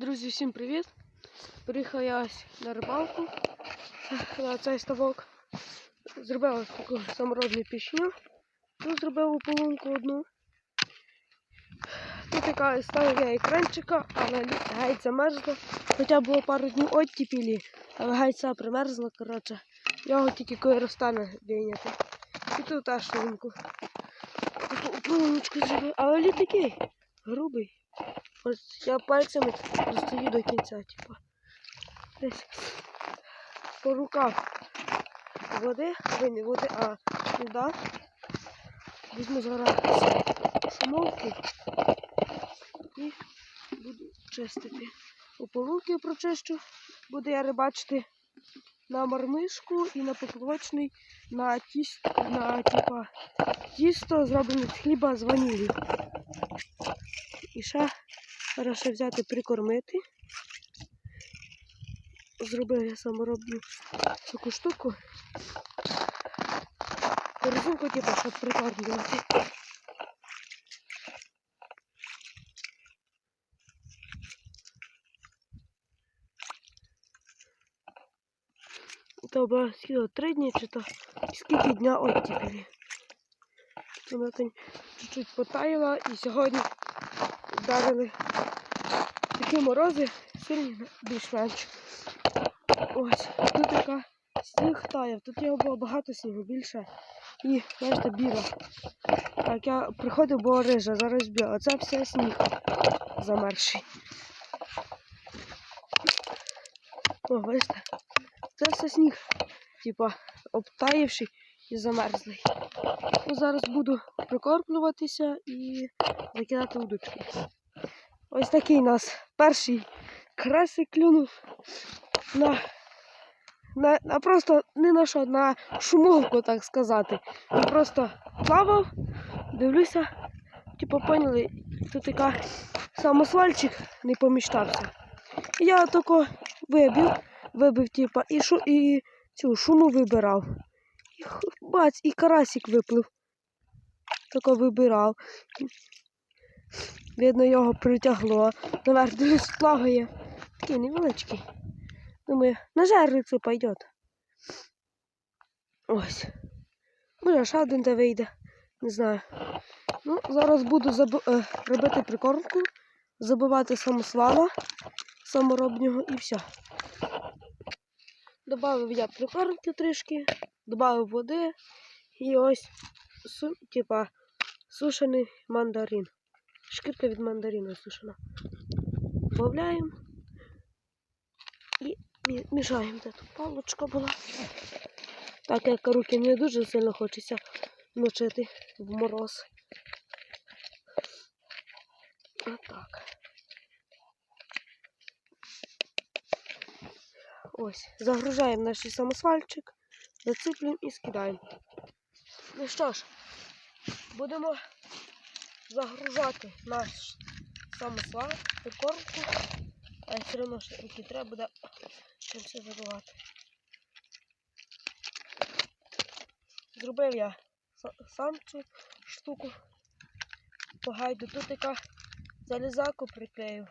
Друзі, всім привіт! Приїхав я ось на рибалку на цей ставок. Зробив ось таку саморобну пішню. Тут зробив ополонку одну. Тут така ставив я екранчика, але геть замерзла. Хоча було пару днів оттіпілі, але геть вся примерзла, коротше. Його тільки коли розтане вийняти. І тут теж соломку. Таку ополоночку зробив. Але лід такий грубий. Ось я пальцями достаю до кінця, типу. Десь по руках води, ви не води, а вода. Візьму зараз шумовку і буду чистити. Ополуки прочищу, буду я рибачити на мармишку і на поплавочний на тісто, на типа, тісто зроблене з хліба з ваніллю. І ще Ще взяти прикормити. Зробив я саморобну таку штуку. Корзинку, типу, щоб прикормлювати. То скільки три дні чи то скільки дня оттіпілі. Вона там чуть-чуть потаяла і сьогодні вдарили такі морози сильні більш-менш. Ось, тут така сніг таяв, тут його було багато снігу, більше. І, бачите, біла. Так, я приходив, було рижа, зараз біла. Оце все сніг замерзший. О, бачите? Це все сніг, типа, обтаївший і замерзлий. Ну, зараз буду прикорплюватися і закидати удочки. Ось такий у нас перший красик клюнув на, на, на просто не на що, на шумовку, так сказати. Він просто плавав, дивлюся, типу поняли, тут така самосвальчик не поміщався. Я тако вибив, вибив, типу, і, шу, і цю шуму вибирав. І бац, і карасик виплив. Тако вибирав. Видно, його притягло. Наверх дивись, плаває. Такий невеличкий. Думаю, на жерлицю пойдет. Ось. Може, ще один де вийде. Не знаю. Ну, зараз буду заби... е, робити прикормку, забивати самосвала саморобнього і все. Добавив я прикормки трішки, додав води і ось су... типа сушений мандарин. Шкірка від мандарину сушена. Добавляємо і мішаємо. Де тут палочка була. Так як руки не дуже сильно хочеться мочити в мороз. Отак. Ось, загружаємо наш самосвальчик, зациплюємо і скидаємо. Ну що ж, будемо загружати наш самосвал, прикормку. А все одно ж руки треба буде чим все забивати. Зробив я сам цю штуку. По гайду тут така залізаку приклеїв.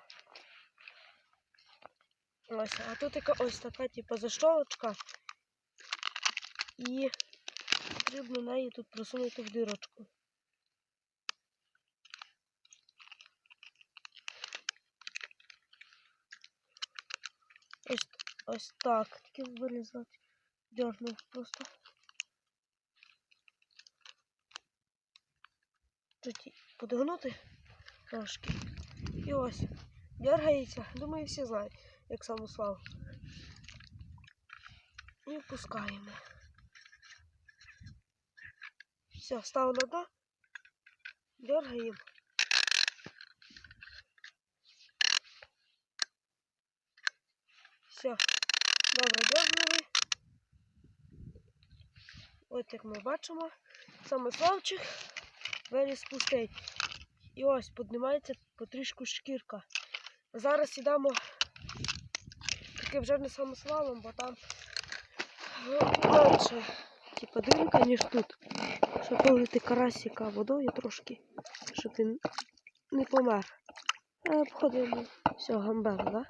Ось, а тут така ось така, типу, заштовочка. І потрібно неї тут просунути в дирочку. Ось, так. Таки вилізати. Дернув просто. Чуть подогнути трошки. І ось. Дергається. Думаю, всі знають, як самослав. І опускаємо. Все, став на дно. Дергаємо. Все, добре дьорнули. От як ми бачимо, самославчик виліз пустий. І ось піднімається потрішку шкірка. Зараз сідамо таки вже не самославом, бо там менше типа димка, ніж тут. Щоб полити карасика водою трошки, щоб він не помер. А обходимо Все, гамбер, да?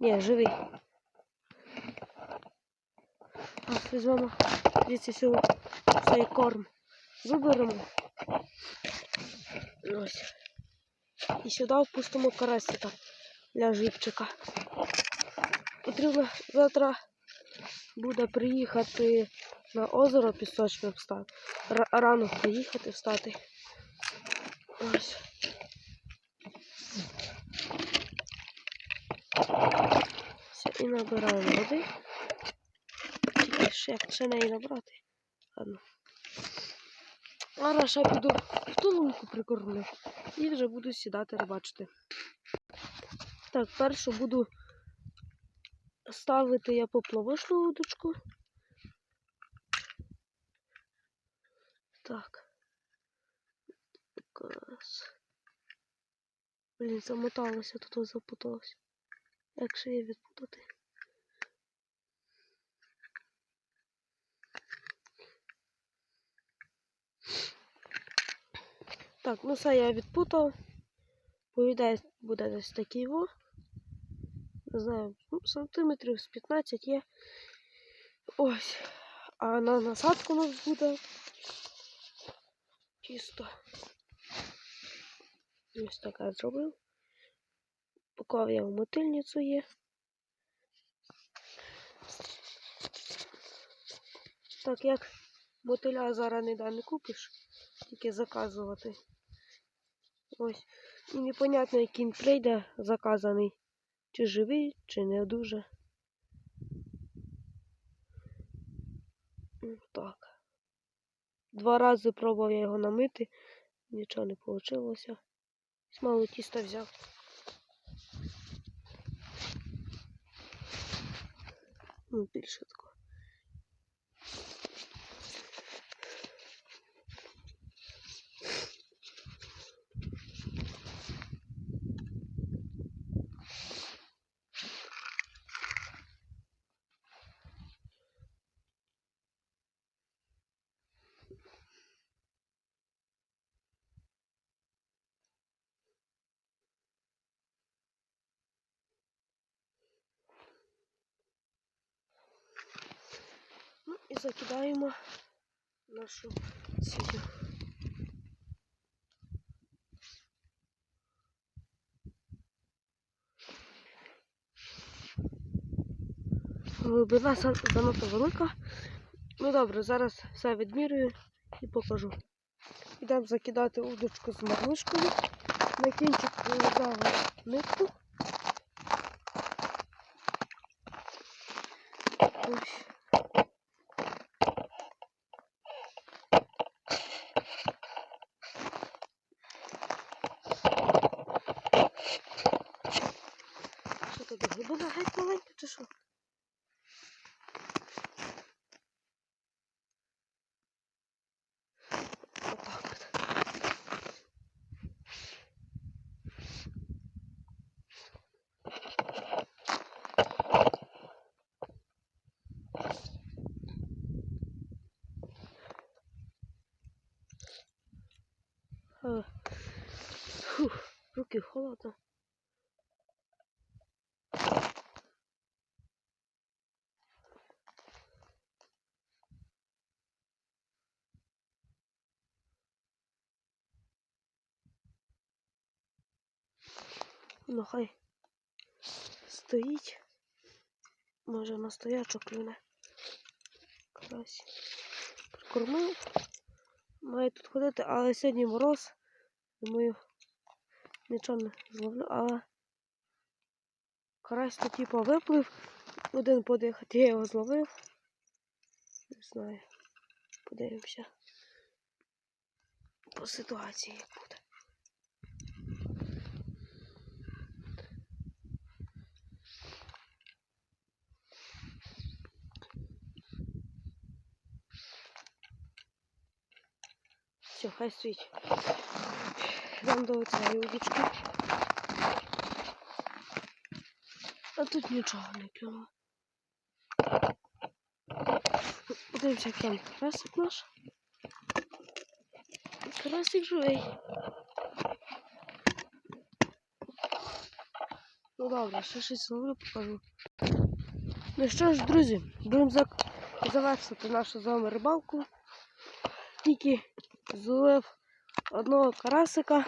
Ні, живий. А, візьмемо звідси всю цей корм. Виберемо. Ось. І сюди впустимо карасика для живчика. Потрібно завтра буде приїхати на озеро пісочне встати. Рано приїхати встати. Ось. І набираємо води. Тільки ще як ще неї набрати. Ладно. Зараз ще піду в ту лунку прикормлю і вже буду сідати рибачити. Так, першу буду ставити я поплавочну удочку. Так. Якась. Блін, замоталося, тут запуталося. Як ще її відпутати? Так, ну все я відпутав. Повідає буде десь такий во. Не знаю, ну, сантиметрів з 15 є. Ось. А на насадку у нас буде чисто. Ось така зробив. Поклав я в мотильницю є. Так як мотиля зараз ніде не купиш, тільки заказувати. Ось. І непонятно, який він прийде заказаний. Чи живий, чи не дуже. Так. Два рази пробував я його намити, нічого не вийшло. Мало тіста взяв. Ну, більше такого. Ну і закидаємо нашу сім'ю. Глибина за- занадто велика. Ну добре, зараз все відмірюю і покажу. Йдемо закидати удочку з марнишкою. На кінчик прив'язали нитку. Ось. Що тут глибина геть маленька чи що? Е, Фух, руки холодно. Ну хай стоїть. Може на стоячок клюне. Карась. Прикормив. Має тут ходити, але сьогодні мороз. Думаю, нічого не зловлю, але карась то типу виплив. Один подихати, я його зловив. Не знаю. Подивимося. По ситуації як буде. Все, хай стоїть. Йдемо до цієї удочки. А тут нічого не клюнуло. Подивимося, як там красик наш. Красик живий. Ну добре, ще щось зловлю, покажу. Ну що ж, друзі, будемо завершити нашу з вами рибалку. Тільки зловив одного карасика.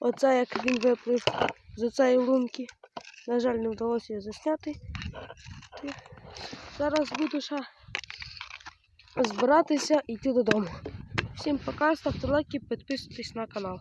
Оце як він виплив з цієї лунки. На жаль, не вдалося його засняти. Зараз буду ще збиратися і йти додому. Всім пока, ставте лайки, підписуйтесь на канал.